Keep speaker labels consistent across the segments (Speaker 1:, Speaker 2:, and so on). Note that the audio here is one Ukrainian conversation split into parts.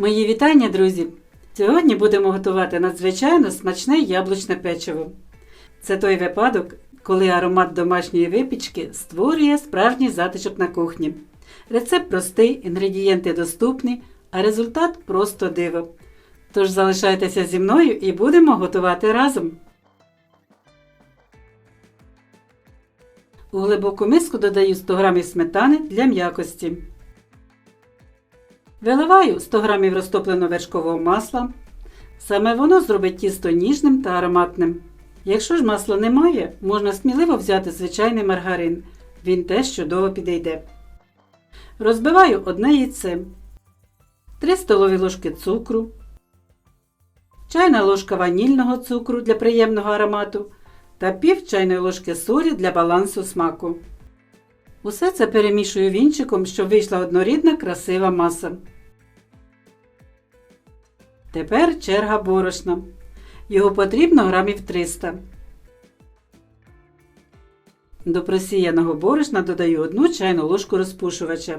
Speaker 1: Мої вітання, друзі! Сьогодні будемо готувати надзвичайно смачне яблучне печиво. Це той випадок, коли аромат домашньої випічки створює справжній затишок на кухні. Рецепт простий, інгредієнти доступні, а результат просто диво. Тож залишайтеся зі мною і будемо готувати разом. У глибоку миску додаю 100 г сметани для м'якості. Виливаю 100 г розтопленого вершкового масла. Саме воно зробить тісто ніжним та ароматним. Якщо ж масла немає, можна сміливо взяти звичайний маргарин. Він теж чудово підійде. Розбиваю одне яйце, 3 столові ложки цукру, чайна ложка ванільного цукру для приємного аромату та пів чайної ложки солі для балансу смаку. Усе це перемішую вінчиком, щоб вийшла однорідна красива маса. Тепер черга борошна. Його потрібно грамів 300. До просіяного борошна додаю 1 чайну ложку розпушувача.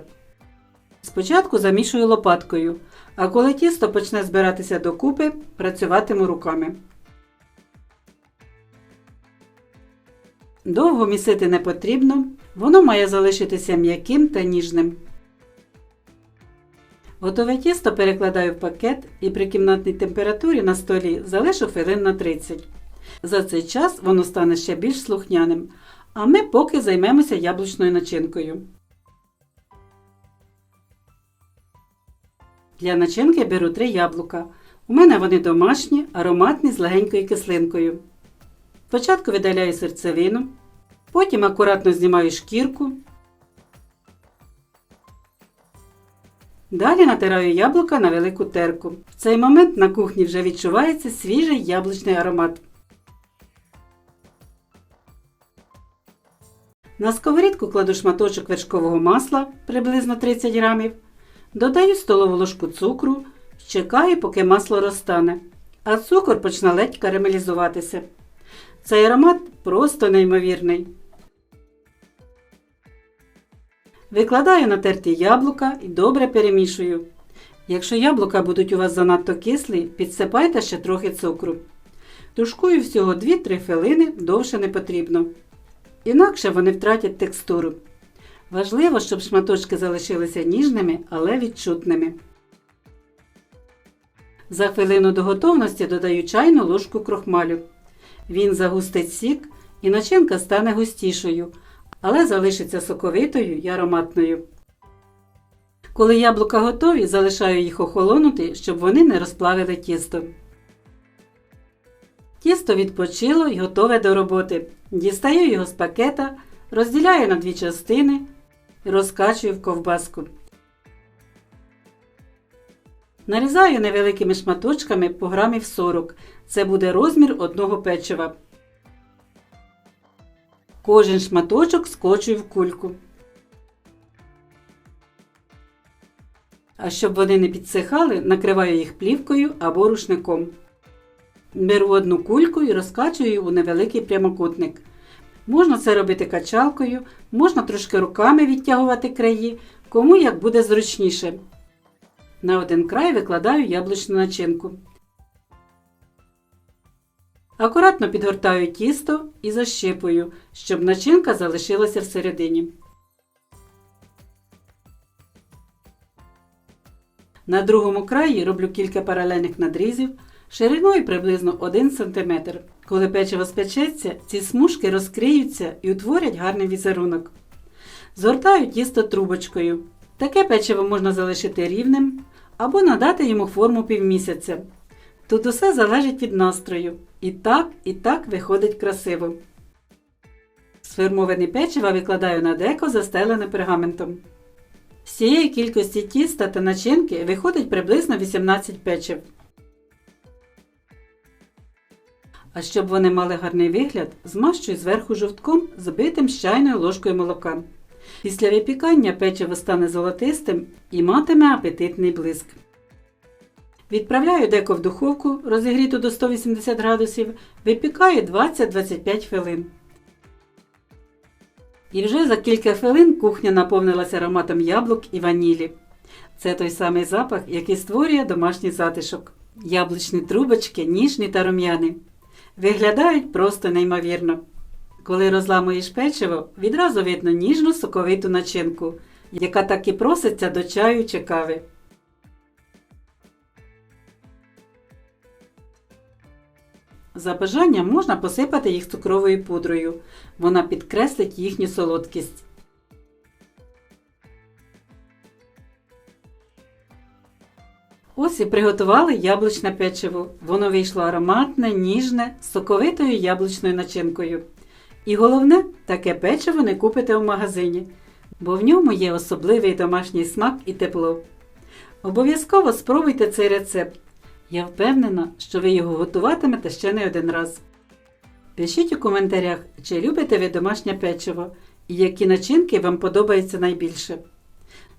Speaker 1: Спочатку замішую лопаткою, а коли тісто почне збиратися докупи, працюватиму руками. Довго місити не потрібно, воно має залишитися м'яким та ніжним. Готове тісто перекладаю в пакет і при кімнатній температурі на столі залишу хвилин на 30. За цей час воно стане ще більш слухняним, а ми поки займемося яблучною начинкою. Для начинки беру 3 яблука. У мене вони домашні, ароматні з легенькою кислинкою. Спочатку видаляю серцевину, потім акуратно знімаю шкірку. Далі натираю яблука на велику терку. В цей момент на кухні вже відчувається свіжий яблучний аромат. На сковорідку кладу шматочок вершкового масла приблизно 30 грамів. Додаю столову ложку цукру, чекаю, поки масло розтане, а цукор почне ледь карамелізуватися. Цей аромат просто неймовірний. Викладаю натерті яблука і добре перемішую. Якщо яблука будуть у вас занадто кислі, підсипайте ще трохи цукру. Тушкую всього 2-3 хвилини, довше не потрібно. Інакше вони втратять текстуру. Важливо, щоб шматочки залишилися ніжними, але відчутними. За хвилину до готовності додаю чайну ложку крохмалю. Він загустить сік і начинка стане густішою, але залишиться соковитою і ароматною. Коли яблука готові, залишаю їх охолонути, щоб вони не розплавили тісто. Тісто відпочило і готове до роботи. Дістаю його з пакета, розділяю на дві частини і розкачую в ковбаску. Нарізаю невеликими шматочками по грамів 40. Це буде розмір одного печива. Кожен шматочок скочую в кульку. А щоб вони не підсихали, накриваю їх плівкою або рушником. Беру одну кульку і розкачую у невеликий прямокутник. Можна це робити качалкою, можна трошки руками відтягувати краї, кому як буде зручніше. На один край викладаю яблучну начинку. Акуратно підгортаю тісто і защипую, щоб начинка залишилася всередині. На другому краї роблю кілька паралельних надрізів шириною приблизно 1 см. Коли печиво спечеться, ці смужки розкриються і утворять гарний візерунок. Згортаю тісто трубочкою. Таке печиво можна залишити рівним або надати йому форму півмісяця. Тут усе залежить від настрою. І так, і так виходить красиво. Сформоване печиво викладаю на деко, застелене пергаментом. З цієї кількості тіста та начинки виходить приблизно 18 печив. А щоб вони мали гарний вигляд, змащую зверху жовтком, збитим з ложкою молока. Після випікання печиво стане золотистим і матиме апетитний блиск. Відправляю деко в духовку, розігріту до 180 градусів, випікаю 20-25 хвилин. І вже за кілька хвилин кухня наповнилася ароматом яблук і ванілі. Це той самий запах, який створює домашній затишок. Яблучні трубочки ніжні та рум'яні. Виглядають просто неймовірно. Коли розламуєш печиво, відразу видно ніжну соковиту начинку, яка так і проситься до чаю чи кави. За бажанням можна посипати їх цукровою пудрою. Вона підкреслить їхню солодкість. Ось і приготували яблучне печиво. Воно вийшло ароматне, ніжне, з соковитою яблучною начинкою. І головне, таке печиво не купите в магазині, бо в ньому є особливий домашній смак і тепло. Обов'язково спробуйте цей рецепт. Я впевнена, що ви його готуватимете ще не один раз. Пишіть у коментарях, чи любите ви домашнє печиво і які начинки вам подобаються найбільше.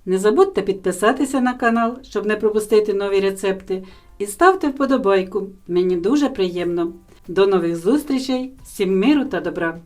Speaker 1: Не забудьте підписатися на канал, щоб не пропустити нові рецепти, і ставте вподобайку. Мені дуже приємно. До нових зустрічей, всім миру та добра!